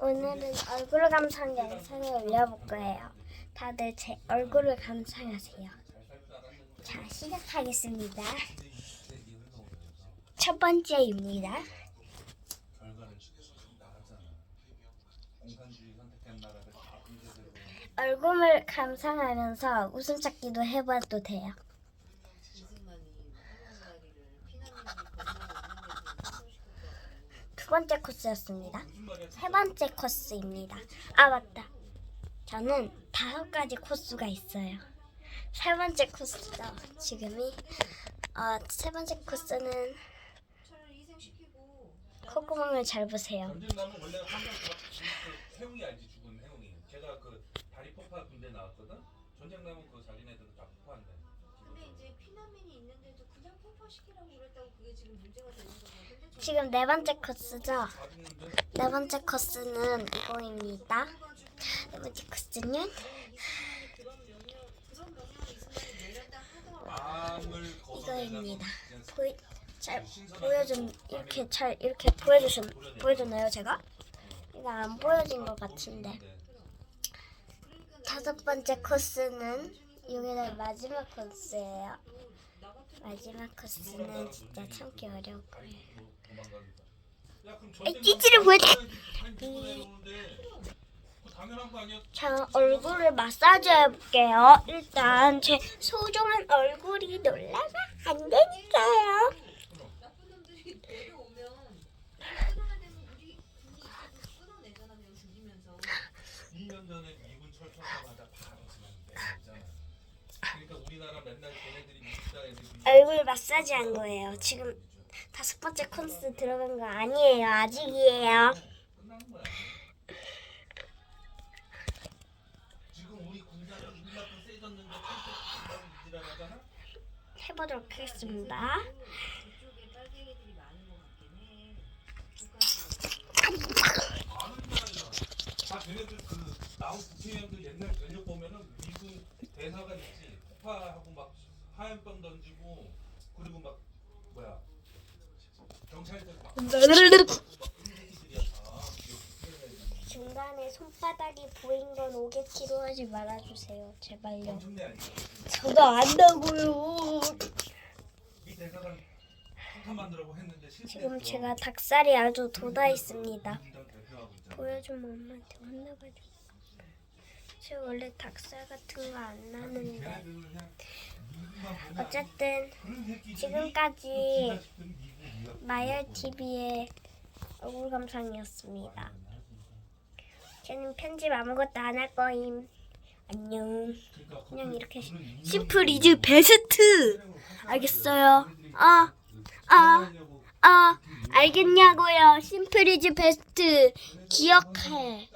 오늘은 얼굴 감상 영상을 올려볼 거예요. 다들 제 얼굴을 감상하세요. 자, 시작하겠습니다. 첫 번째입니다. 얼굴을 감상하면서 웃음 찾기도 해봐도 돼요. 번째 코스였습니다. 세 번째 코스입니다. 아 맞다. 저는 다섯 가지 코스가 있어요. 세 번째 코스죠. 지금이 어, 세 번째 코스는 콧구멍을 잘 보세요. 전쟁나무 원래 한명 해웅이 알지 죽은 해웅이. 걔가 그 다리 폭파 군대 나왔거든. 전쟁나무 그 자기네들도 다 폭파한대. 근데 이제 피난민이 있는데도 그냥 폭파시키라고 그랬다고 그게 지금 문제가 되는. 근데 저 지금 네 번째 코스죠. 네 번째 코스는 이거입니다. 네 번째 코스는 그런 명령 그런 명령을 이 순간에 내렸다 하더라도 마음을 이거입니다. 보이 잘 보여준 이렇게 잘 이렇게 보여주신 보여줬나요 제가? 이거 안 보여진 것 같은데 다섯 번째 코스는 여기는 마지막 코스예요. 마지막 코스는 진짜 참기 어려울 거예요. 전쟁나무 찌질을 아니야? 자 얼굴을 마사지 해볼게요. 일단 제 소중한 얼굴이 놀라면 안 되니까요. 나쁜 놈들이 데려오면 끊어야 되면 우리 군이 끊어내잖아 그냥 죽이면서 2년 전에 미군 철수하자마자 바로 지났는데 있잖아. 그러니까 우리나라 맨날 애들이 얼굴 마사지 한 거예요. 지금 다섯 번째 코스 들어간 거 아니에요. 아직이에요. 해보도록 하겠습니다. 다 걔네들 그 나온 국회의원들 옛날 전력 보면은 미군 대사관 있지 폭파하고 막 화염병 던지고 그리고 막 뭐야 경찰들 막. 중간에 손바닥이 보인 건 오겠기로 하지 말아주세요. 제발요. 엄청내 아니야. 저도 안다고요. 이 대사관 폭탄 만들라고 했는데 실패했어. 지금 제가 닭살이 아주 돋아 있습니다. 대표하고 있잖아. 보여주면 엄마한테 혼나가지고. 저 원래 닭살 같은 거 안 나는데. 걔네들은 그냥 어쨌든 지금까지 기자 싶은 미국 마열 TV의 얼굴 감상이었습니다. 저는 편집 아무것도 안 할 거임. 안녕. 그냥 이렇게 심플 이즈 베스트. 알겠어요. 아, 아, 아, 알겠냐고요. 심플 이즈 베스트. 기억해.